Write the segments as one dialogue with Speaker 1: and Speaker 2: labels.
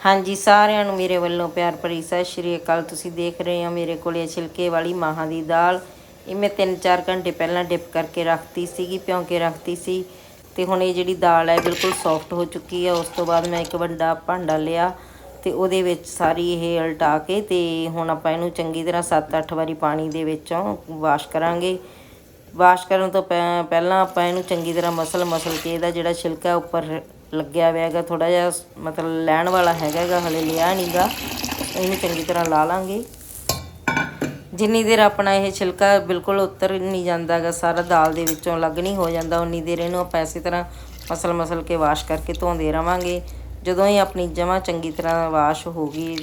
Speaker 1: ਹਾਂਜੀ, ਸਾਰਿਆਂ ਨੂੰ ਮੇਰੇ ਵੱਲੋਂ ਪਿਆਰ ਭਰੀ ਸਤਿ ਸ਼੍ਰੀ ਅਕਾਲ। ਤੁਸੀਂ ਦੇਖ ਰਹੇ ਹੋ ਮੇਰੇ ਕੋਲੇ ਛਿਲਕੇ ਵਾਲੀ ਮਾਹਾਂ ਦੀ ਦਾਲ। ਇਹ ਮੈਂ 3-4 ਘੰਟੇ ਪਹਿਲਾਂ ਡਿਪ ਕਰਕੇ ਰੱਖਤੀ ਸੀਗੀ ਭਿਉਂ ਕੇ ਰੱਖਤੀ ਸੀ ਤੇ ਹੁਣ ਇਹ ਜਿਹੜੀ ਦਾਲ ਹੈ ਬਿਲਕੁਲ ਸੌਫਟ ਹੋ ਚੁੱਕੀ ਹੈ। ਉਸ ਤੋਂ ਬਾਅਦ ਮੈਂ ਇੱਕ ਵੱਡਾ ਭਾਂਡਾ ਲਿਆ ਤੇ ਉਹਦੇ ਵਿੱਚ ਸਾਰੀ ਇਹ ਉਲਟਾ ਕੇ ਤੇ ਹੁਣ ਆਪਾਂ ਇਹਨੂੰ ਚੰਗੀ ਤਰ੍ਹਾਂ 7-8 ਵਾਰੀ ਪਾਣੀ ਦੇ ਵਿੱਚੋਂ ਵਾਸ਼ ਕਰਾਂਗੇ। ਵਾਸ਼ ਕਰਨ ਤੋਂ ਪਹਿਲਾਂ ਆਪਾਂ ਇਹਨੂੰ ਚੰਗੀ ਤਰ੍ਹਾਂ ਮਸਲ ਮਸਲ ਕੇ ਇਹਦਾ ਜਿਹੜਾ ਛਿਲਕਾ ਉੱਪਰ ਲੱਗਿਆ ਹੋਇਆ ਹੈਗਾ ਥੋੜਾ ਜਿਹਾ ਮਤਲਬ ਲੈਣ ਵਾਲਾ ਹੈਗਾ ਹੈਗਾ, ਹਲੇ ਲਿਆ ਨਹੀਂਗਾ ਇਹਨੂੰ ਚੰਗੀ ਤਰ੍ਹਾਂ ਲਾ ਲਾਂਗੇ। ਜਿੰਨੀ ਦੇਰ ਆਪਣਾ ਇਹ ਛਿਲਕਾ ਬਿਲਕੁਲ ਉਤਰ ਨਹੀਂ ਜਾਂਦਾਗਾ ਸਾਰਾ ਦਾਲ ਦੇ ਵਿੱਚੋਂ ਅਲੱਗ ਨਹੀਂ ਹੋ ਜਾਂਦਾ, ਉਨੀ ਦੇਰ ਇਹਨੂੰ ਆਪਾਂ ਇਸੇ ਤਰ੍ਹਾਂ ਮਸਲ ਮਸਲ ਕੇ ਵਾਸ਼ ਕਰਕੇ ਧੋਂਦੇ ਰਵਾਂਗੇ। ਜਦੋਂ ਹੀ ਆਪਣੀ ਜਮਾ ਚੰਗੀ ਤਰ੍ਹਾਂ ਵਾਸ਼ ਹੋ ਗਈ,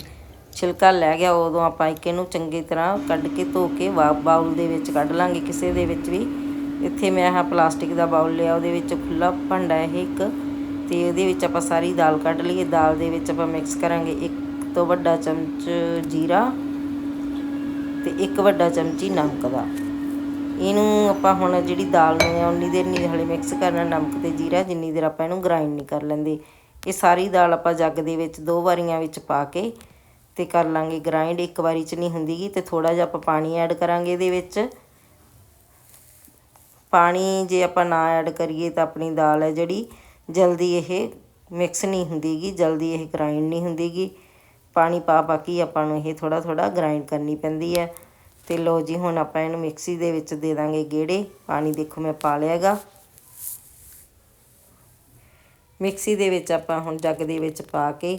Speaker 1: ਛਿਲਕਾ ਲੈ ਗਿਆ, ਉਦੋਂ ਆਪਾਂ ਇੱਕ ਇਹਨੂੰ ਚੰਗੀ ਤਰ੍ਹਾਂ ਕੱਢ ਕੇ ਧੋ ਕੇ ਵਾ- ਬਾਉਲ ਦੇ ਵਿੱਚ ਕੱਢ ਲਾਂਗੇ, ਕਿਸੇ ਦੇ ਵਿੱਚ ਵੀ। ਇੱਥੇ ਮੈਂ ਆਹ ਪਲਾਸਟਿਕ ਦਾ ਬਾਉਲ ਲਿਆ, ਉਹਦੇ ਵਿੱਚ ਖੁੱਲਾ ਭਾਂਡਾ ਇਹ ਇੱਕ ਤੇ ਉਹਦੇ ਵਿੱਚ ਆਪਾਂ ਸਾਰੀ ਦਾਲ ਕੱਢ ਲਈਏ। ਦਾਲ ਦੇ ਵਿੱਚ ਆਪਾਂ ਮਿਕਸ ਕਰਾਂਗੇ ਇੱਕ ਤੋਂ ਵੱਡਾ ਚਮਚ ਜੀਰਾ ਤੇ ਇੱਕ ਵੱਡਾ ਚਮਚੀ ਨਮਕ ਦਾ। ਇਹਨੂੰ ਆਪਾਂ ਹੁਣ ਜਿਹੜੀ ਦਾਲ ਨੂੰ ਹੈ ਉਨੀ ਦੇਰ ਨਹੀਂ ਹਲੇ ਮਿਕਸ ਕਰਨਾ, ਨਮਕ ਤੇ ਜੀਰਾ ਜਿੰਨੀ ਦੇਰ ਆਪਾਂ ਇਹਨੂੰ ਗ੍ਰਾਈਂਡ ਨਹੀਂ ਕਰ ਲੈਂਦੇ। ਇਹ ਸਾਰੀ ਦਾਲ ਆਪਾਂ ਜੱਗ ਦੇ ਵਿੱਚ ਦੋ ਵਾਰੀਆਂ ਵਿੱਚ ਪਾ ਕੇ ਤੇ ਕਰ ਲਾਂਗੇ ਗ੍ਰਾਈਂਡ ਇੱਕ ਵਾਰੀ ਚ ਨਹੀਂ ਹੁੰਦੀਗੀ ਤੇ ਥੋੜਾ ਜਿਹਾ ਆਪਾਂ ਪਾਣੀ ਐਡ ਕਰਾਂਗੇ ਇਹਦੇ ਵਿੱਚ। ਪਾਣੀ ਜੇ ਆਪਾਂ ਨਾ ਐਡ ਕਰੀਏ ਤਾਂ ਆਪਣੀ ਦਾਲ ਹੈ ਜਿਹੜੀ ਜਲਦੀ ਇਹ ਮਿਕਸ ਨਹੀਂ ਹੁੰਦੀਗੀ, ਜਲਦੀ ਇਹ ਗ੍ਰਾਈਂਡ ਨਹੀਂ ਹੁੰਦੀਗੀ। ਪਾਣੀ ਪਾ ਪਾ ਕੇ ਆਪਾਂ ਨੂੰ ਇਹ ਥੋੜਾ ਥੋੜਾ ਗ੍ਰਾਈਂਡ ਕਰਨੀ ਪੈਂਦੀ ਹੈ। ਤੇ ਲੋ ਜੀ, ਹੁਣ ਆਪਾਂ ਇਹਨੂੰ ਮਿਕਸੀ ਦੇ ਵਿੱਚ ਦੇ ਦਾਂਗੇ ਗੇੜੇ। ਪਾਣੀ ਦੇਖੋ ਮੈਂ ਪਾ ਲਿਆਗਾ ਮਿਕਸੀ ਦੇ ਵਿੱਚ ਆਪਾਂ ਹੁਣ ਜੱਗ ਦੇ ਵਿੱਚ ਪਾ ਕੇ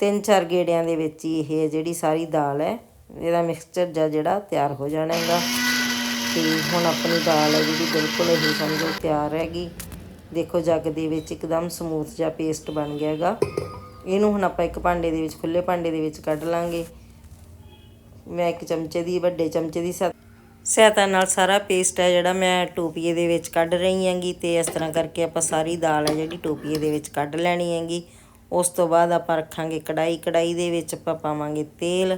Speaker 1: ਤਿੰਨ ਚਾਰ ਗੇੜਿਆਂ ਦੇ ਵਿੱਚ ਹੀ ਇਹ ਜਿਹੜੀ ਸਾਰੀ ਦਾਲ ਹੈ, ਇਹਦਾ ਮਿਕਸਚਰ ਜਿਹਾ ਜਿਹੜਾ ਤਿਆਰ ਹੋ ਜਾਣਾ ਹੈਗਾ। ਤੇ ਹੁਣ ਆਪਣੀ ਦਾਲ ਹੈ ਜਿਹੜੀ ਬਿਲਕੁਲ ਇਹ ਸਮਝੋ ਤਿਆਰ ਹੈਗੀ। ਦੇਖੋ ਜੱਗ ਦੇ ਵਿੱਚ ਇੱਕਦਮ ਸਮੂਥ ਜਿਹਾ ਪੇਸਟ ਬਣ ਗਿਆ ਹੈਗਾ। ਇਹਨੂੰ ਹੁਣ ਆਪਾਂ ਇੱਕ ਭਾਂਡੇ ਦੇ ਵਿੱਚ ਖੁੱਲੇ ਭਾਂਡੇ ਦੇ ਵਿੱਚ ਕੱਢ ਲਾਂਗੇ। ਮੈਂ ਇੱਕ ਚਮਚੇ ਦੀ, ਵੱਡੇ ਚਮਚੇ ਦੀ ਸਹਾ- ਸਹਾਇਤਾ ਨਾਲ ਸਾਰਾ ਪੇਸਟ ਹੈ ਜਿਹੜਾ ਮੈਂ ਟੋਪੀਏ ਦੇ ਵਿੱਚ ਕੱਢ ਰਹੀ ਹਾਂਗੀ ਤੇ ਇਸ ਤਰ੍ਹਾਂ ਕਰਕੇ ਆਪਾਂ ਸਾਰੀ ਦਾਲ ਹੈ ਜਿਹੜੀ ਟੋਪੀਏ ਦੇ ਵਿੱਚ ਕੱਢ ਲੈਣੀ ਹੈਗੀ। ਉਸ ਤੋਂ ਬਾਅਦ ਆਪਾਂ ਰੱਖਾਂਗੇ ਕੜਾਈ ਕੜਾਈ ਦੇ ਵਿੱਚ ਆਪਾਂ ਪਾਵਾਂਗੇ ਤੇਲ।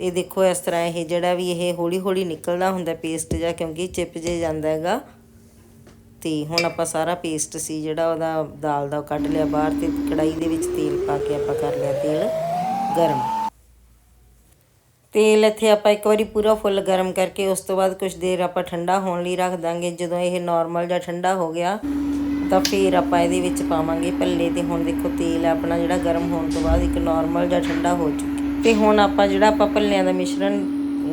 Speaker 1: ਇਹ ਦੇਖੋ ਇਸ ਤਰ੍ਹਾਂ ਇਹ ਜਿਹੜਾ ਵੀ ਇਹ ਹੌਲੀ ਹੌਲੀ ਨਿਕਲਦਾ ਹੁੰਦਾ ਪੇਸਟ ਜਾਂ ਕਿਉਂਕਿ ਚਿਪ ਜੇ ਜਾਂਦਾ ਹੈਗਾ। ਤੇ ਹੁਣ ਆਪਾਂ ਸਾਰਾ ਪੇਸਟ ਸੀ ਜਿਹੜਾ ਉਹਦਾ ਦਾਲ ਦਾ ਉਹ ਕੱਢ ਲਿਆ ਬਾਹਰ ਤੇ ਕੜਾਈ ਦੇ ਵਿੱਚ ਤੇਲ ਪਾ ਕੇ ਆਪਾਂ ਕਰ ਲਿਆ ਤੇਲ ਗਰਮ। ਤੇਲ ਇੱਥੇ ਆਪਾਂ ਇੱਕ ਵਾਰੀ ਪੂਰਾ ਫੁੱਲ ਗਰਮ ਕਰਕੇ ਉਸ ਤੋਂ ਬਾਅਦ ਕੁਝ ਦੇਰ ਆਪਾਂ ਠੰਡਾ ਹੋਣ ਲਈ ਰੱਖ ਦਾਂਗੇ। ਜਦੋਂ ਇਹ ਨਾਰਮਲ ਜਾਂ ਠੰਡਾ ਹੋ ਗਿਆ, ਤਾਂ ਫਿਰ ਆਪਾਂ ਇਹਦੇ ਵਿੱਚ ਪਾਵਾਂਗੇ ਭੱਲੇ ਤੇ ਹੁਣ ਦੇਖੋ ਤੇਲ ਆਪਣਾ ਜਿਹੜਾ ਗਰਮ ਹੋਣ ਤੋਂ ਬਾਅਦ ਇੱਕ ਨਾਰਮਲ ਜਾਂ ਠੰਡਾ ਹੋ ਚੁੱਕਿਆ ਤੇ ਹੁਣ ਆਪਾਂ ਜਿਹੜਾ ਆਪਾਂ ਭੱਲਿਆਂ ਦਾ ਮਿਸ਼ਰਣ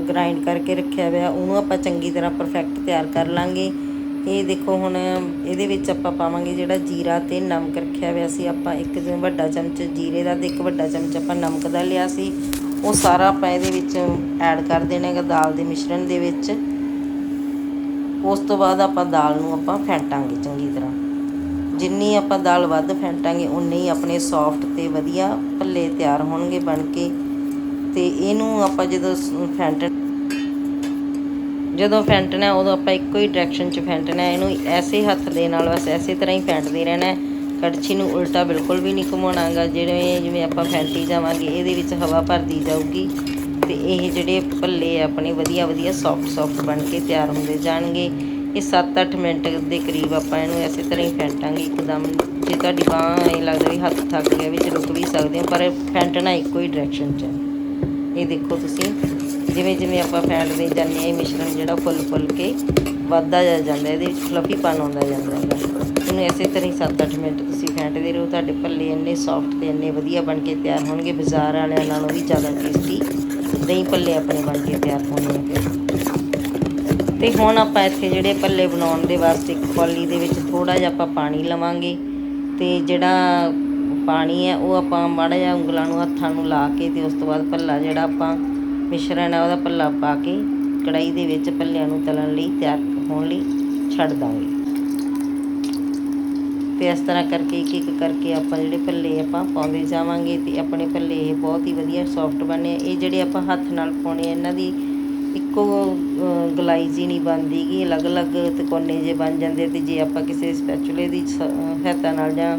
Speaker 1: ਗ੍ਰਾਈਂਡ ਕਰਕੇ ਰੱਖਿਆ ਹੋਇਆ, ਉਹਨੂੰ ਆਪਾਂ ਚੰਗੀ ਤਰ੍ਹਾਂ ਪਰਫੈਕਟ ਤਿਆਰ ਕਰ ਲਾਂਗੇ। ਇਹ ਦੇਖੋ ਹੁਣ ਇਹਦੇ ਵਿੱਚ ਆਪਾਂ ਪਾਵਾਂਗੇ ਜਿਹੜਾ ਜੀਰਾ ਤੇ ਨਮਕ ਰੱਖਿਆ ਹੋਇਆ ਸੀ। ਆਪਾਂ ਇੱਕ ਵੱਡਾ ਚਮਚ ਜੀਰੇ ਦਾ ਤੇ ਇੱਕ ਵੱਡਾ ਚਮਚ ਆਪਾਂ ਨਮਕ ਦਾ ਲਿਆ ਸੀ। ਉਹ ਸਾਰਾ ਆਪਾਂ ਇਹਦੇ ਵਿੱਚ ਐਡ ਕਰ ਦੇਣਾ ਹੈਗਾ ਦਾਲ ਦੇ ਮਿਸ਼ਰਣ ਦੇ ਵਿੱਚ। ਉਸ ਤੋਂ ਬਾਅਦ ਆਪਾਂ ਦਾਲ ਨੂੰ ਆਪਾਂ ਫੈਂਟਾਂਗੇ ਚੰਗੀ ਤਰ੍ਹਾਂ। ਜਿੰਨੀ ਆਪਾਂ ਦਾਲ ਵੱਧ ਫੈਂਟਾਂਗੇ ਉਨੇ ਹੀ ਆਪਣੇ ਸੌਫਟ ਤੇ ਵਧੀਆ ਭੱਲੇ ਤਿਆਰ ਹੋਣਗੇ ਬਣ ਕੇ। ਤੇ ਇਹਨੂੰ ਆਪਾਂ ਜਦੋਂ ਫੈਂਟ ਜਦੋਂ ਫੈਂਟਣਾ ਉਦੋਂ ਆਪਾਂ ਇੱਕੋ ਹੀ ਡਾਇਰੈਕਸ਼ਨ 'ਚ ਫੈਂਟਣਾ ਇਹਨੂੰ ਐਸੇ ਹੱਥ ਦੇ ਨਾਲ ਬਸ ਐਸੇ ਤਰ੍ਹਾਂ ਹੀ ਫੈਂਟਦੇ ਰਹਿਣਾ ਕੜਛੀ ਨੂੰ ਉਲਟਾ ਬਿਲਕੁਲ ਵੀ ਨਹੀਂ ਘੁਮਾਉਣਾਗਾ। ਜਿਵੇਂ ਜਿਵੇਂ ਆਪਾਂ ਫੈਂਟੀ ਜਾਵਾਂਗੇ, ਇਹਦੇ ਵਿੱਚ ਹਵਾ ਭਰਦੀ ਜਾਊਗੀ ਤੇ ਇਹ ਜਿਹੜੇ ਭੱਲੇ ਆਪਣੇ ਵਧੀਆ ਵਧੀਆ ਸੌਫਟ ਸੌਫਟ ਬਣ ਕੇ ਤਿਆਰ ਹੁੰਦੇ ਜਾਣਗੇ। ਇਹ 7-8 ਮਿੰਟ ਦੇ ਕਰੀਬ ਆਪਾਂ ਇਹਨੂੰ ਐਸੇ ਤਰ੍ਹਾਂ ਹੀ ਫੈਂਟਾਂਗੇ ਇੱਕਦਮ। ਜੇ ਤੁਹਾਡੀ ਬਾਂਹ ਇਹ ਲੱਗਦਾ ਵੀ ਹੱਥ ਥੱਕ ਗਿਆ, ਵਿੱਚ ਰੁਕ ਵੀ ਸਕਦੇ ਹੋ, ਪਰ ਫੈਂਟਣਾ ਇੱਕੋ ਹੀ ਡਾਇਰੈਕਸ਼ਨ 'ਚ ਇਹ ਦੇਖੋ ਤੁਸੀਂ। ਜਿਵੇਂ ਜਿਵੇਂ ਆਪਾਂ ਫੈਂਟਦੇ ਜਾਂਦੇ ਹਾਂ, ਇਹ ਮਿਸ਼ਰਣ ਜਿਹੜਾ ਫੁੱਲ ਫੁੱਲ ਕੇ ਵੱਧਦਾ ਜਾ ਜਾਂਦਾ, ਇਹਦੇ ਵਿੱਚ ਫਲਫੀਪਨ ਆਉਂਦਾ ਜਾਂਦਾ। ਹੈਗਾ ਇਹਨੂੰ ਐਸੇ ਤਰ੍ਹਾਂ ਹੀ 7-8 ਮਿੰਟ ਤੁਸੀਂ ਫੈਂਟਦੇ ਰਹੋ, ਤੁਹਾਡੇ ਭੱਲੇ ਇੰਨੇ ਸੌਫਟ ਤੇ ਇੰਨੇ ਵਧੀਆ ਬਣ ਕੇ ਤਿਆਰ ਹੋਣਗੇ, ਬਾਜ਼ਾਰ ਵਾਲਿਆਂ ਨਾਲੋਂ ਵੀ ਜ਼ਿਆਦਾ ਟੇਸਟੀ ਦਹੀਂ ਭੱਲੇ ਆਪਣੇ ਬਣ ਕੇ ਤਿਆਰ ਹੋਣੇ ਆ ਫਿਰ ਤੇ ਹੁਣ ਆਪਾਂ ਇੱਥੇ ਜਿਹੜੇ ਭੱਲੇ ਬਣਾਉਣ ਦੇ ਵਾਸਤੇ ਇੱਕ ਕੌਲੀ ਦੇ ਵਿੱਚ ਥੋੜਾ ਜਿਹਾ ਆਪਾਂ ਪਾਣੀ ਲਵਾਂਗੇ ਤੇ ਜਿਹੜਾ ਪਾਣੀ ਹੈ, ਉਹ ਆਪਾਂ ਮਾੜਾ ਜਿਹਾ ਉਂਗਲਾਂ ਨੂੰ ਹੱਥਾਂ ਨੂੰ ਲਾ ਕੇ ਤੇ ਉਸ ਤੋਂ ਬਾਅਦ ਭੱਲਾ ਜਿਹੜਾ ਆਪਾਂ ਮਿਸ਼ਰਣ ਹੈ ਉਹਦਾ ਭੱਲਾ ਪਾ ਕੇ ਕੜਾਈ ਦੇ ਵਿੱਚ ਭੱਲਿਆਂ ਨੂੰ ਤਲਣ ਲਈ ਤਿਆਰ ਹੋਣ ਲਈ ਛੱਡ ਦਾਂਗੇ। ਤੇ ਇਸ ਤਰ੍ਹਾਂ ਕਰਕੇ ਇੱਕ ਇੱਕ ਕਰਕੇ ਆਪਾਂ ਜਿਹੜੇ ਭੱਲੇ ਆਪਾਂ ਪਾਉਂਦੇ ਜਾਵਾਂਗੇ ਤੇ ਆਪਣੇ ਭੱਲੇ ਇਹ ਬਹੁਤ ਹੀ ਵਧੀਆ ਸੌਫਟ ਬਣੇ ਇਹ ਜਿਹੜੇ ਆਪਾਂ ਹੱਥ ਨਾਲ ਪਾਉਣੇ ਆ ਇਹਨਾਂ ਦੀ ਇੱਕੋ ਅਹ, ਗਲਾਈ ਜੀ ਨਹੀਂ ਬਣਦੀ ਕਿ ਅਲੱਗ-ਅਲੱਗ ਤਿਕੋਨੇ ਜੇ ਬਣ ਜਾਂਦੇ ਤੇ ਜੇ ਆਪਾਂ ਕਿਸੇ ਸਪੈਚੂਲੇ ਦੀ ਸਹਾਇਤਾ ਨਾਲ ਜਾਂ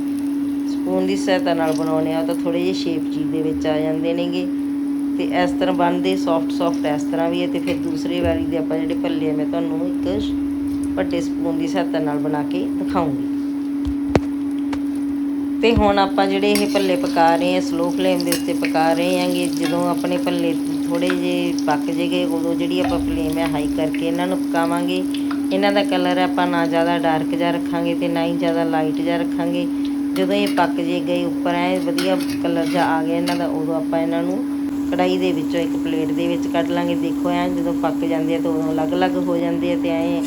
Speaker 1: ਸਪੂਨ ਦੀ ਸਹਾਇਤਾ ਨਾਲ ਬਣਾਉਣੇ ਆ ਤਾਂ ਥੋੜੇ ਜਿਹੇ ਸ਼ੇਪ ਜੀ ਦੇ ਵਿੱਚ ਆ ਜਾਂਦੇ ਨੇਗੇ। ਤੇ ਇਸ ਤਰ੍ਹਾਂ ਬਣਦੇ ਸੌਫਟ ਸੌਫਟ ਇਸ ਤਰ੍ਹਾਂ ਵੀ ਹੈ ਤੇ ਫਿਰ ਦੂਸਰੀ ਵਾਰੀ ਦੇ ਆਪਾਂ ਜਿਹੜੇ ਭੱਲੇ ਆ, ਮੈਂ ਤੁਹਾਨੂੰ ਇੱਕ ਵੱਡੇ ਸਪੂਨ ਦੀ ਸਹਾਇਤਾ ਨਾਲ ਬਣਾ ਕੇ ਦਿਖਾਉਂਗੀ। ਤੇ ਹੁਣ ਆਪਾਂ ਜਿਹੜੇ ਇਹ ਭੱਲੇ ਪਕਾ ਰਹੇ ਹਾਂ ਸਲੋ ਫਲੇਮ ਦੇ ਉੱਤੇ ਪਕਾ ਰਹੇ ਹਾਂਗੇ, ਜਦੋਂ ਆਪਣੇ ਭੱਲੇ ਥੋੜੇ ਜਿਹੇ ਪੱਕ ਜੇਗੇ ਉਦੋਂ ਜਿਹੜੀ ਆਪਾਂ ਫਲੇਮ ਹੈ ਹਾਈ ਕਰਕੇ ਇਹਨਾਂ ਨੂੰ ਪਕਾਵਾਂਗੇ। ਇਹਨਾਂ ਦਾ ਕਲਰ ਆਪਾਂ ਨਾ ਜ਼ਿਆਦਾ ਡਾਰਕ ਜਿਹਾ ਰੱਖਾਂਗੇ ਤੇ ਨਾ ਹੀ ਜ਼ਿਆਦਾ ਲਾਈਟ ਜਿਹਾ ਰੱਖਾਂਗੇ। ਜਦੋਂ ਇਹ ਪੱਕ ਜੇ ਗਏ ਉੱਪਰ ਐ ਵਧੀਆ ਕਲਰ ਜਿਹਾ ਆ ਗਿਆ ਇਹਨਾਂ ਦਾ, ਉਦੋਂ ਆਪਾਂ ਇਹਨਾਂ ਨੂੰ ਕੜਾਈ ਦੇ ਵਿੱਚੋਂ ਇੱਕ ਪਲੇਟ ਦੇ ਵਿੱਚ ਕੱਢ ਲਾਂਗੇ। ਦੇਖੋ ਐ ਜਦੋਂ ਪੱਕ ਜਾਂਦੇ ਆ ਤਾਂ ਉਦੋਂ ਅਲੱਗ-ਅਲੱਗ ਹੋ ਜਾਂਦੇ ਆ ਤੇ ਐ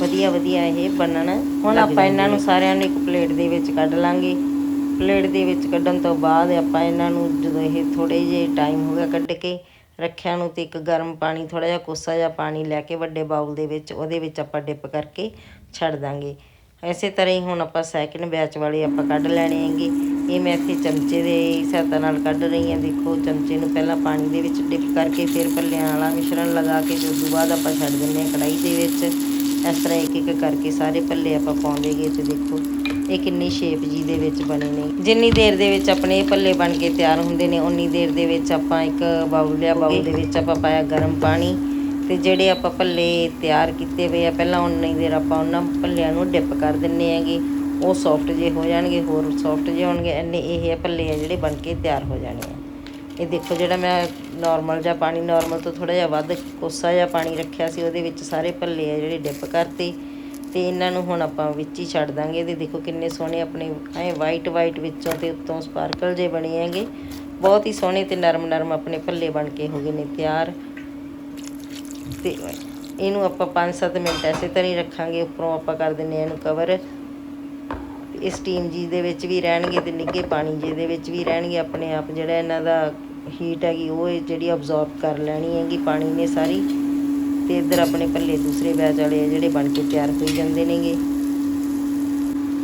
Speaker 1: ਵਧੀਆ ਵਧੀਆ ਇਹ ਬਣਨ। ਹੁਣ ਆਪਾਂ ਇਹਨਾਂ ਨੂੰ ਸਾਰਿਆਂ ਨੂੰ ਇੱਕ ਪਲੇਟ ਦੇ ਵਿੱਚ ਕੱਢ ਲਾਂਗੇ। ਪਲੇਟ ਦੇ ਵਿੱਚ ਕੱਢਣ ਤੋਂ ਬਾਅਦ ਆਪਾਂ ਇਹਨਾਂ ਨੂੰ ਜਦੋਂ ਇਹ ਥੋੜੇ ਜਿਹੇ ਟਾਈਮ ਹੋ ਗਿਆ ਕੱਢ ਕੇ ਰੱਖਿਆ ਨੂੰ ਤੇ ਇੱਕ ਗਰਮ ਪਾਣੀ ਥੋੜਾ ਜਿਹਾ ਕੋਸਾ ਜਿਹਾ ਪਾਣੀ ਲੈ ਕੇ ਵੱਡੇ ਬਾਉਲ ਦੇ ਵਿੱਚ ਉਹਦੇ ਵਿੱਚ ਆਪਾਂ ਡਿਪ ਕਰਕੇ ਛੱਡ ਦਾਂਗੇ। ਐਸੇ ਤਰ੍ਹਾਂ ਹੀ ਹੁਣ ਆਪਾਂ ਸੈਕਿੰਡ ਬੈਚ ਵਾਲੇ ਆਪਾਂ ਕੱਢ ਲੈਣੇ ਹੈਗੇ। ਇਹ ਮੈਂ ਇੱਥੇ ਚਮਚੇ ਦੇ ਸਹਾਇਤਾ ਨਾਲ ਕੱਢ ਰਹੀ ਹਾਂ। ਦੇਖੋ, ਚਮਚੇ ਨੂੰ ਪਹਿਲਾਂ ਪਾਣੀ ਦੇ ਵਿੱਚ ਡਿਪ ਕਰਕੇ ਫਿਰ ਭੱਲਿਆਂ ਵਾਲਾ ਮਿਸ਼ਰਣ ਲਗਾ ਕੇ ਤੇ ਉਸ ਤੋਂ ਬਾਅਦ ਆਪਾਂ ਛੱਡ ਦਿੰਦੇ ਹਾਂ ਕੜਾਈ ਦੇ ਵਿੱਚ। ਇਸ ਤਰ੍ਹਾਂ ਇੱਕ ਇੱਕ ਕਰਕੇ ਸਾਰੇ ਭੱਲੇ ਆਪਾਂ ਪਾਉਂਦੇ ਗਏ ਤੇ ਦੇਖੋ, ਇਹ ਕਿੰਨੀ ਸ਼ੇਪ ਜੀ ਦੇ ਵਿੱਚ ਬਣੇ ਨੇ। ਜਿੰਨੀ ਦੇਰ ਦੇ ਵਿੱਚ ਆਪਣੇ ਇਹ ਭੱਲੇ ਬਣ ਕੇ ਤਿਆਰ ਹੁੰਦੇ ਨੇ ਉਨੀ ਦੇਰ ਦੇ ਵਿੱਚ ਆਪਾਂ ਇੱਕ ਬਾਉਲ ਲਿਆ ਬਾਉਲ ਦੇ ਵਿੱਚ ਆਪਾਂ ਪਾਇਆ ਗਰਮ ਪਾਣੀ। ਤੇ ਜਿਹੜੇ ਆਪਾਂ ਭੱਲੇ ਤਿਆਰ ਕੀਤੇ ਹੋਏ ਆ, ਪਹਿਲਾਂ ਉਨੀ ਦੇਰ ਆਪਾਂ ਉਹਨਾਂ ਭੱਲਿਆਂ ਨੂੰ ਡਿਪ ਕਰ ਦਿੰਨੇ ਹੈਗੇ। ਉਹ ਸੌਫਟ ਜੇ ਹੋ ਜਾਣਗੇ, ਹੋਰ ਸੌਫਟ ਜੇ ਹੋਣਗੇ, ਇੰਨੇ ਇਹ ਭੱਲੇ ਆ ਜਿਹੜੇ ਬਣ ਕੇ ਤਿਆਰ ਹੋ ਜਾਣੇ ਆ। ਇਹ ਦੇਖੋ ਜਿਹੜਾ ਮੈਂ ਨਾਰਮਲ ਜਿਹਾ ਪਾਣੀ ਨਾਰਮਲ ਤੋਂ ਥੋੜਾ ਜਿਹਾ ਵੱਧ ਕੋਸਾ ਜਿਹਾ ਪਾਣੀ ਰੱਖਿਆ ਸੀ, ਉਹਦੇ ਵਿੱਚ ਸਾਰੇ ਭੱਲੇ ਆ ਜਿਹੜੇ ਡਿਪ ਕਰਤੇ। ਤੇ ਇਹਨਾਂ ਨੂੰ ਹੁਣ ਆਪਾਂ ਵਿੱਚ ਹੀ ਛੱਡ ਦਾਂਗੇ। ਤੇ ਦੇਖੋ ਕਿੰਨੇ ਸੋਹਣੇ ਆਪਣੇ ਐ ਵਾਈਟ ਵਾਈਟ ਵਿੱਚੋਂ ਤੇ ਉੱਤੋਂ ਸਪਾਰਕਲ ਜੇ ਬਣੇ ਹੈਗੇ। ਬਹੁਤ ਹੀ ਸੋਹਣੇ ਤੇ ਨਰਮ ਨਰਮ ਆਪਣੇ ਭੱਲੇ ਬਣ ਕੇ ਹੋ ਗਏ ਨੇ ਤਿਆਰ। ਤੇ ਇਹਨੂੰ ਆਪਾਂ 5-7 ਮਿੰਟ ਐਸੇ ਤਰ੍ਹਾਂ ਹੀ ਰੱਖਾਂਗੇ, ਉੱਪਰੋਂ ਆਪਾਂ ਕਰ ਦਿੰਨੇ ਆ ਇਹਨੂੰ ਕਵਰ ਇਹ ਸਟੀਮ ਜੀ ਦੇ ਵਿੱਚ ਵੀ ਰਹਿਣਗੇ ਤੇ ਨਿੱਘੇ ਪਾਣੀ ਜੀ ਦੇ ਵਿੱਚ ਵੀ ਰਹਿਣਗੇ, ਆਪਣੇ ਆਪ ਜਿਹੜਾ ਇਹਨਾਂ ਦਾ ਹੀਟ ਹੈਗੀ, ਉਹ ਜਿਹੜੀ ਅਬਜ਼ੌਰਬ ਕਰ ਲੈਣੀ ਹੈਗੀ ਪਾਣੀ ਨੇ ਸਾਰੀ। ਤੇ ਇੱਧਰ ਆਪਣੇ ਪੱਲੇ ਦੂਸਰੇ ਬੈਚ ਵਾਲੇ ਆ ਜਿਹੜੇ ਬਣ ਕੇ ਤਿਆਰ ਹੋਈ ਜਾਂਦੇ ਨੇਗੇ।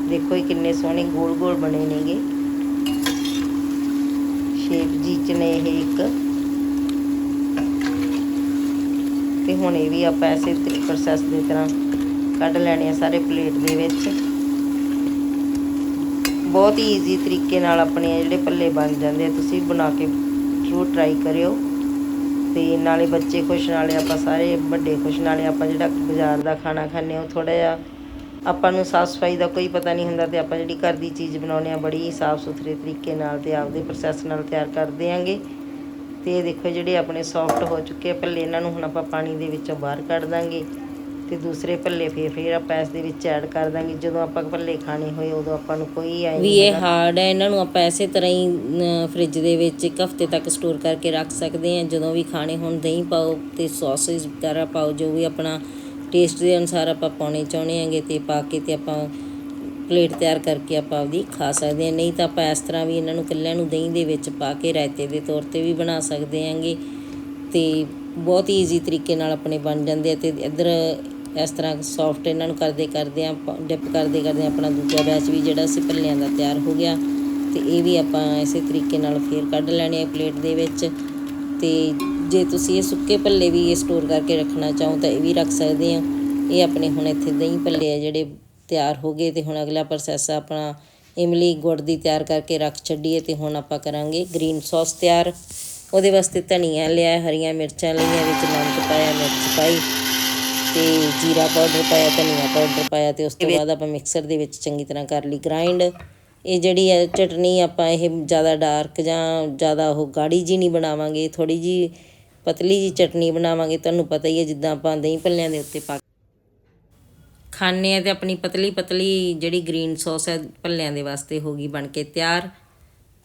Speaker 1: ਦੇਖੋ ਇਹ ਕਿੰਨੇ ਸੋਹਣੇ ਗੋਲ ਗੋਲ ਬਣੇ ਨੇਗੇ। ਸ਼ੇਪ ਜੀ ਚ ਨੇ ਇਹ ਇੱਕ। ਤੇ ਹੁਣ ਇਹ ਵੀ ਆਪਾਂ ਐਸੇ ਪ੍ਰੋਸੈਸ ਦੀ ਤਰ੍ਹਾਂ ਕੱਢ ਲੈਣੇ ਆ ਸਾਰੇ ਪਲੇਟ ਦੇ ਵਿੱਚ। ਬਹੁਤ ਹੀ ਈਜ਼ੀ ਤਰੀਕੇ ਨਾਲ ਆਪਣੇ ਜਿਹੜੇ ਪੱਲੇ ਬਣ ਜਾਂਦੇ ਆ, ਤੁਸੀਂ ਬਣਾ ਕੇ ਜ਼ਰੂਰ ਟਰਾਈ ਕਰਿਓ। ਤੇ ਨਾਲੇ ਬੱਚੇ ਖੁਸ਼, ਨਾਲੇ ਆਪਾਂ ਸਾਰੇ ਵੱਡੇ ਖੁਸ਼, ਨਾਲੇ ਆਪਾਂ ਜਿਹੜਾ ਬਾਜ਼ਾਰ ਦਾ ਖਾਣਾ ਖਾਂਦੇ ਹਾਂ, ਉਹ ਥੋੜਾ ਜਿਹਾ ਆਪਾਂ ਨੂੰ ਸਾਫ਼ ਸਫ਼ਾਈ ਦਾ ਕੋਈ ਪਤਾ ਨਹੀਂ ਹੁੰਦਾ ਤੇ ਆਪਾਂ ਜਿਹੜੀ ਘਰ ਦੀ ਚੀਜ਼ ਬਣਾਉਂਦੇ ਆ ਬੜੀ ਸਾਫ਼ ਸੁਥਰੇ ਤਰੀਕੇ ਨਾਲ ਤੇ ਆਪਦੇ ਪ੍ਰੋਸੈਸ ਨਾਲ ਤਿਆਰ ਕਰਦੇ ਆਂਗੇ ਤੇ ਇਹ ਦੇਖੋ ਜਿਹੜੇ ਆਪਣੇ ਸੌਫਟ ਹੋ ਚੁੱਕੇ ਆ ਭੱਲੇ ਇਹਨਾਂ ਨੂੰ ਹੁਣ ਆਪਾਂ ਪਾਣੀ ਦੇ ਵਿੱਚੋਂ ਬਾਹਰ ਕੱਢ ਦਾਂਗੇ ਤੇ ਦੂਸਰੇ ਭੱਲੇ ਫੇਰ ਫੇਰ ਆਪਾਂ ਇਸ ਦੇ ਵਿੱਚ ਐਡ ਕਰ ਦਾਂਗੇ। ਜਦੋਂ ਆਪਾਂ ਭੱਲੇ ਖਾਣੇ ਹੋਏ ਉਦੋਂ ਆਪਾਂ ਨੂੰ ਕੋਈ ਐ ਵੀ ਇਹ ਹਾਰਡ ਹੈ ਇਹਨਾਂ ਨੂੰ ਆਪਾਂ ਐਸੇ ਤਰ੍ਹਾਂ ਹੀ ਫ੍ਰਿਜ ਦੇ ਵਿੱਚ ਇੱਕ ਹਫ਼ਤੇ ਤੱਕ ਸਟੋਰ ਕਰਕੇ ਰੱਖ ਸਕਦੇ ਹਾਂ। ਜਦੋਂ ਵੀ ਖਾਣੇ ਹੋਣ ਦਹੀਂ ਪਾਓ ਤੇ ਸੌਸੇਜ ਵਗੈਰਾ ਪਾਓ ਜੋ ਵੀ ਆਪਣਾ ਟੇਸਟ ਦੇ ਅਨੁਸਾਰ ਆਪਾਂ ਪਾਉਣੇ ਚਾਹੁੰਦੇ ਆਂਗੇ ਤੇ ਪਾ ਕੇ ਤੇ ਆਪਾਂ ਪਲੇਟ ਤਿਆਰ ਕਰਕੇ ਆਪਾਂ ਆਪਦੀ ਖਾ ਸਕਦੇ ਹਾਂ। ਨਹੀਂ ਤਾਂ ਆਪਾਂ ਇਸ ਤਰ੍ਹਾਂ ਵੀ ਇਹਨਾਂ ਨੂੰ ਕੱਲਿਆਂ ਨੂੰ ਦਹੀਂ ਦੇ ਵਿੱਚ ਪਾ ਕੇ ਰਾਇਤੇ ਦੇ ਤੌਰ ਤੇ ਵੀ ਬਣਾ ਸਕਦੇ ਹਾਂਗੇ। ਤੇ ਬਹੁਤ ਹੀ ਈਜ਼ੀ ਤਰੀਕੇ ਨਾਲ ਆਪਣੇ ਬਣ ਜਾਂਦੇ ਆ ਤੇ ਇੱਧਰ ਇਸ ਤਰ੍ਹਾਂ ਸੌਫਟ ਇਹਨਾਂ ਨੂੰ ਕਰਦੇ ਕਰਦੇ ਆ ਡਿਪ ਕਰਦੇ ਕਰਦੇ ਆਪਣਾ ਦੂਜਾ ਬੈਚ ਵੀ ਜਿਹੜਾ ਸੀ ਭੱਲਿਆਂ ਦਾ ਤਿਆਰ ਹੋ ਗਿਆ। ਤੇ ਇਹ ਵੀ ਆਪਾਂ ਇਸੇ ਤਰੀਕੇ ਨਾਲ ਫੇਰ ਕੱਢ ਲੈਣੇ ਆ ਪਲੇਟ ਦੇ ਵਿੱਚ। ਤੇ ਜੇ ਤੁਸੀਂ ਇਹ ਸੁੱਕੇ ਭੱਲੇ ਵੀ ਸਟੋਰ ਕਰਕੇ ਰੱਖਣਾ ਚਾਹੋ ਤਾਂ ਇਹ ਵੀ ਰੱਖ ਸਕਦੇ ਆ। ਇਹ ਆਪਣੇ ਹੁਣ ਇੱਥੇ ਦਹੀਂ ਭੱਲੇ ਆ ਜਿਹੜੇ ਤਿਆਰ ਹੋ ਗਏ ਤੇ ਹੁਣ ਅਗਲਾ ਪ੍ਰੋਸੈਸ ਆਪਣਾ ਇਮਲੀ ਗੁੜ ਦੀ ਤਿਆਰ ਕਰਕੇ ਰੱਖ ਛੱਡੀਏ ਤੇ ਹੁਣ ਆਪਾਂ ਕਰਾਂਗੇ ਗ੍ਰੀਨ ਸੌਸ ਤਿਆਰ। ਉਹਦੇ ਵਾਸਤੇ ਧਨੀਆ ਲਿਆ, ਹਰੀਆਂ ਮਿਰਚਾਂ ਲਈਆਂ, ਵਿੱਚ ਨਮਕ ਪਾਇਆ, ਮਿਰਚ ਪਾਈ ਤੇ ਜੀਰਾ ਪਾਊਡਰ ਪਾਇਆ, ਧਨੀਆ ਪਾਊਡਰ ਪਾਇਆ ਤੇ ਉਸ ਤੋਂ ਬਾਅਦ ਆਪਾਂ ਮਿਕਸਰ ਦੇ ਵਿੱਚ ਚੰਗੀ ਤਰ੍ਹਾਂ ਕਰ ਲਈ ਗ੍ਰਾਈਂਡ ਇਹ ਜਿਹੜੀ ਹੈ ਚਟਨੀ ਆਪਾਂ ਇਹ ਜ਼ਿਆਦਾ ਡਾਰਕ ਜਾਂ ਜ਼ਿਆਦਾ ਉਹ ਗਾੜੀ ਜੀ ਨਹੀਂ ਬਣਾਵਾਂਗੇ ਥੋੜੀ ਜੀ ਪਤਲੀ ਜੀ ਚਟਨੀ ਬਣਾਵਾਂਗੇ, ਤੁਹਾਨੂੰ ਪਤਾ ਹੀ ਹੈ ਜਿੱਦਾਂ ਆਪਾਂ ਦਹੀਂ ਭੱਲਿਆਂ ਦੇ ਉੱਤੇ ਪਾ ਖਾਣੇ ਆ ਤੇ ਆਪਣੀ ਪਤਲੀ ਪਤਲੀ ਜਿਹੜੀ ਗ੍ਰੀਨ ਸੌਸ ਹੈ ਭੱਲਿਆਂ ਦੇ ਵਾਸਤੇ ਹੋ ਗਈ ਬਣ ਕੇ ਤਿਆਰ।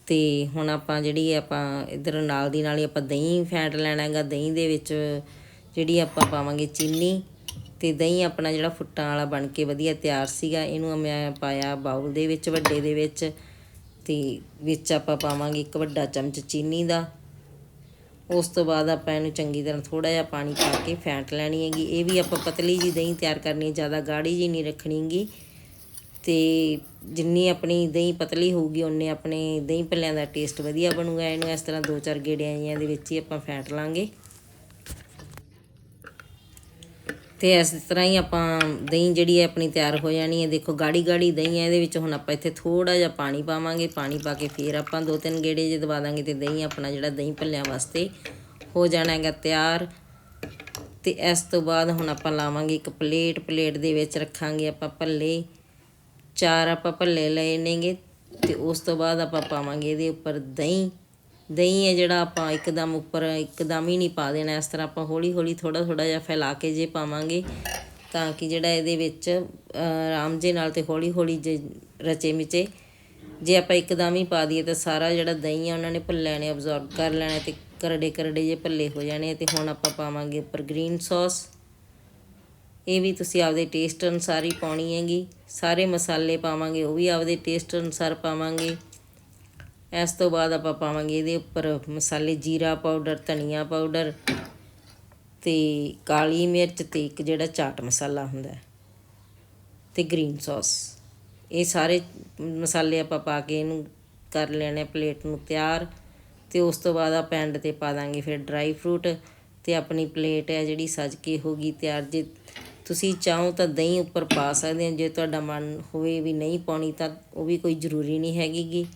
Speaker 1: ਤੇ ਹੁਣ ਆਪਾਂ ਜਿਹੜੀ ਆਪਾਂ ਇਧਰ ਨਾਲ ਦੀ ਨਾਲ ਹੀ ਆਪਾਂ ਦਹੀਂ ਫੈਂਟ ਲੈਣਾ ਹੈਗਾ, ਦਹੀਂ ਦੇ ਵਿੱਚ ਜਿਹੜੀ ਆਪਾਂ ਪਾਵਾਂਗੇ ਚੀਨੀ ਤੇ ਦਹੀਂ ਆਪਣਾ ਜਿਹੜਾ ਫੁੱਟਾਂ ਵਾਲਾ ਬਣ ਕੇ ਵਧੀਆ ਤਿਆਰ ਸੀਗਾ, ਇਹਨੂੰ ਮੈਂ ਪਾਇਆ ਬਾਉਲ ਦੇ ਵਿੱਚ, ਵੱਡੇ ਦੇ ਵਿੱਚ ਤੇ ਵਿੱਚ ਆਪਾਂ ਪਾਵਾਂਗੇ ਇੱਕ ਵੱਡਾ ਚਮਚ ਚੀਨੀ ਦਾ। ਉਸ ਤੋਂ ਬਾਅਦ ਆਪਾਂ ਇਹਨੂੰ ਚੰਗੀ ਤਰ੍ਹਾਂ ਥੋੜਾ ਜਿਹਾ ਪਾਣੀ ਪਾ ਕੇ ਫੈਂਟ ਲੈਣੀ ਹੈਗੀ। ਇਹ ਵੀ ਆਪਾਂ ਪਤਲੀ ਜੀ ਦਹੀਂ ਤਿਆਰ ਕਰਨੀ ਹੈ, ਜ਼ਿਆਦਾ ਗਾੜੀ ਜੀ ਨਹੀਂ ਰੱਖਣੀ ਹੈਗੀ ਤੇ ਜਿੰਨੀ ਆਪਣੀ ਦਹੀਂ ਪਤਲੀ ਹੋਊਗੀ ਉਨੇ ਆਪਣੇ ਦਹੀਂ ਭੱਲਿਆਂ ਦਾ ਟੇਸਟ ਵਧੀਆ ਬਣੂਗਾ। ਇਹਨੂੰ ਇਸ ਤਰ੍ਹਾਂ ਦੋ ਚਾਰ ਗੇੜਿਆਂ ਜੀਆਂ ਦੇ ਵਿੱਚ ਹੀ ਆਪਾਂ ਫੈਂਟ ਲਾਂਗੇ। ਤੇ ਇਸ ਤਰ੍ਹਾਂ ਹੀ ਆਪਾਂ ਦਹੀਂ ਜਿਹੜੀ ਹੈ ਆਪਣੀ ਤਿਆਰ ਹੋ ਜਾਣੀ ਹੈ। ਦੇਖੋ ਗਾੜੀ ਗਾੜੀ ਦਹੀਂ ਹੈ, ਇਹਦੇ ਵਿੱਚ ਹੁਣ ਆਪਾਂ ਇੱਥੇ ਥੋੜਾ ਜਿਹਾ ਪਾਣੀ ਪਾਵਾਂਗੇ, ਪਾਣੀ ਪਾ ਕੇ ਫਿਰ ਆਪਾਂ ਦੋ ਤਿੰਨ ਗੇੜੇ ਜੇ ਦਵਾ ਦਾਂਗੇ ਤੇ ਦਹੀਂ ਆਪਣਾ ਜਿਹੜਾ ਦਹੀਂ ਭੱਲਿਆਂ ਵਾਸਤੇ ਹੋ ਜਾਣਾ ਹੈਗਾ ਤਿਆਰ। ਤੇ ਇਸ ਤੋਂ ਬਾਅਦ ਹੁਣ ਆਪਾਂ ਲਾਵਾਂਗੇ ਇੱਕ ਪਲੇਟ ਪਲੇਟ ਦੇ ਵਿੱਚ ਰੱਖਾਂਗੇ ਆਪਾਂ ਭੱਲੇ। ਚਾਰ ਆਪਾਂ ਭੱਲੇ ਲਏ ਨੇਗੇ ਤੇ ਉਸ ਤੋਂ ਬਾਅਦ ਆਪਾਂ ਪਾਵਾਂਗੇ ਇਹਦੇ ਉੱਪਰ ਦਹੀਂ। ਦਹੀਂ ਹੈ ਜਿਹੜਾ ਆਪਾਂ ਇੱਕਦਮ ਉੱਪਰ ਇੱਕਦਮ ਹੀ ਨਹੀਂ ਪਾ ਦੇਣਾ, ਇਸ ਤਰ੍ਹਾਂ ਆਪਾਂ ਹੌਲੀ ਹੌਲੀ ਥੋੜਾ ਥੋੜਾ ਜਿਹਾ ਫੈਲਾ ਕੇ ਜੇ ਪਾਵਾਂਗੇ, ਤਾਂ ਕਿ ਜਿਹੜਾ ਇਹਦੇ ਵਿੱਚ ਆਰਾਮ ਜੇ ਨਾਲ ਤੇ ਹੌਲੀ ਹੌਲੀ ਜੇ ਰਚੇ ਮਿਚੇ ਜੇ ਆਪਾਂ ਇੱਕਦਮ ਹੀ ਪਾ ਦਈਏ ਤਾਂ ਸਾਰਾ ਜਿਹੜਾ ਦਹੀਂ ਆ, ਉਹਨਾਂ ਨੇ ਭੱਲਿਆਂ ਨੇ ਅਬਜ਼ੌਰਬ ਕਰ ਲੈਣਾ ਤੇ ਕਰੜੇ ਕਰੜੇ ਜੇ ਭੱਲੇ ਹੋ ਜਾਣੇ ਆ, ਤੇ ਹੁਣ ਆਪਾਂ ਪਾਵਾਂਗੇ ਉੱਪਰ ਗ੍ਰੀਨ ਸੌਸ ਇਹ ਵੀ ਤੁਸੀਂ ਆਪਦੇ ਟੇਸਟ ਅਨੁਸਾਰ ਹੀ ਪਾਉਣੀ ਹੈਗੀ। ਸਾਰੇ ਮਸਾਲੇ ਪਾਵਾਂਗੇ, ਉਹ ਵੀ ਆਪਦੇ ਟੇਸਟ ਅਨੁਸਾਰ ਪਾਵਾਂਗੇ। ਇਸ ਤੋਂ ਬਾਅਦ ਆਪਾਂ ਪਾਵਾਂਗੇ ਇਹਦੇ ਉੱਪਰ ਮਸਾਲੇ ਜੀਰਾ ਪਾਊਡਰ, ਧਨੀਆ ਪਾਊਡਰ ਤੇ ਕਾਲੀ ਮਿਰਚ ਤੇ ਇੱਕ ਜਿਹੜਾ ਚਾਟ ਮਸਾਲਾ ਹੁੰਦਾ ਹੈ ਤੇ ਗ੍ਰੀਨ ਸੌਸ। ਇਹ ਸਾਰੇ ਮਸਾਲੇ ਆਪਾਂ ਪਾ ਕੇ ਇਹਨੂੰ ਕਰ ਲੈਣੇ ਪਲੇਟ ਨੂੰ ਤਿਆਰ ਤੇ ਉਸ ਤੋਂ ਬਾਅਦ ਆਪਾਂ ਐਂਡ ਤੇ ਪਾ ਦਾਂਗੇ ਫਿਰ ਡਰਾਈ ਫਰੂਟ ਤੇ ਆਪਣੀ ਪਲੇਟ ਹੈ ਜਿਹੜੀ ਸਜ ਕੇ ਹੋ ਗਈ ਤਿਆਰ। ਜੇ ਤੁਸੀਂ ਚਾਹੋ ਤਾਂ ਦਹੀਂ ਉੱਪਰ ਪਾ ਸਕਦੇ ਹੋ, ਜੇ ਤੁਹਾਡਾ ਮਨ ਹੋਵੇ ਵੀ ਨਹੀਂ ਪਾਉਣੀ ਤਾਂ ਉਹ ਵੀ ਕੋਈ ਜ਼ਰੂਰੀ ਨਹੀਂ ਹੈਗੀ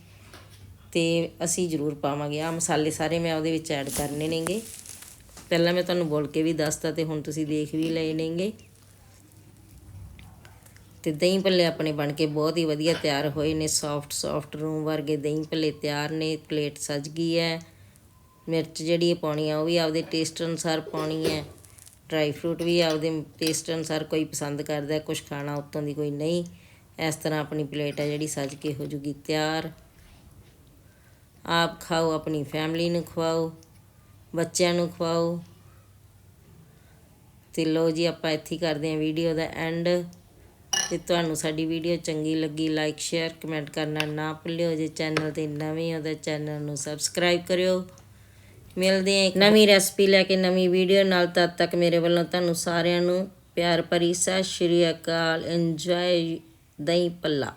Speaker 1: ਤੇ ਅਸੀਂ ਜ਼ਰੂਰ ਪਾਵਾਂਗੇ। ਆ ਮਸਾਲੇ ਸਾਰੇ ਮੈਂ ਉਹਦੇ ਵਿੱਚ ਐਡ ਕਰਨੇ ਨੇਗੇ। ਪਹਿਲਾਂ ਮੈਂ ਤੁਹਾਨੂੰ ਬੋਲ ਕੇ ਵੀ ਦੱਸਤਾ ਤੇ ਹੁਣ ਤੁਸੀਂ ਦੇਖ ਵੀ ਲਏ ਨੇਗੇ। ਤੇ ਦਹੀਂ ਭੱਲੇ ਆਪਣੇ ਬਣ ਕੇ ਬਹੁਤ ਹੀ ਵਧੀਆ ਤਿਆਰ ਹੋਏ ਨੇ। ਸੌਫਟ ਸੌਫਟ ਰੂਮ ਵਰਗੇ ਦਹੀਂ ਭੱਲੇ ਤਿਆਰ ਨੇ। ਪਲੇਟ ਸਜ ਗਈ ਹੈ। ਮਿਰਚ ਜਿਹੜੀ ਇਹ ਪਾਉਣੀ ਆ, ਉਹ ਵੀ ਆਪਦੇ ਟੇਸਟ ਅਨੁਸਾਰ ਪਾਉਣੀ ਹੈ। ਡਰਾਈ ਫਰੂਟ ਵੀ ਆਪਦੇ ਟੇਸਟ ਅਨੁਸਾਰ ਕੋਈ ਪਸੰਦ ਕਰਦਾ ਕੁਝ ਖਾਣਾ ਉੱਤੋਂ ਦੀ ਕੋਈ ਨਹੀਂ। ਇਸ ਤਰ੍ਹਾਂ ਆਪਣੀ ਪਲੇਟ ਆ ਜਿਹੜੀ ਸਜ ਕੇ ਹੋ ਜੂਗੀ ਤਿਆਰ। ਆਪ ਖਾਓ, ਆਪਣੀ ਫੈਮਿਲੀ ਨੂੰ ਖਵਾਓ, ਬੱਚਿਆਂ ਨੂੰ ਖਵਾਓ। ਤੇ ਲੋ ਜੀ, ਆਪਾਂ ਇੱਥੇ ਕਰਦੇ ਹਾਂ ਵੀਡੀਓ ਦਾ ਐਂਡ ਤੇ ਤੁਹਾਨੂੰ ਸਾਡੀ ਵੀਡੀਓ ਚੰਗੀ ਲੱਗੀ ਲਾਈਕ ਸ਼ੇਅਰ ਕਮੈਂਟ ਕਰਨਾ ਨਾ ਭੁੱਲਿਓ। ਜੇ ਚੈਨਲ ਤੇ ਨਵੇਂ ਹੋ ਤਾਂ ਚੈਨਲ ਨੂੰ ਸਬਸਕ੍ਰਾਈਬ ਕਰਿਓ। ਮਿਲਦੇ ਹਾਂ ਨਵੀਂ ਰੈਸਪੀ ਲੈ ਕੇ ਨਵੀਂ ਵੀਡੀਓ ਨਾਲ। ਤਦ ਤੱਕ ਮੇਰੇ ਵੱਲੋਂ ਤੁਹਾਨੂੰ ਸਾਰਿਆਂ ਨੂੰ ਪਿਆਰ ਭਰੀ ਸਤਿ ਸ਼੍ਰੀ ਅਕਾਲ। ਇੰਜੋਏ ਦਹੀਂ ਪੱਲਾ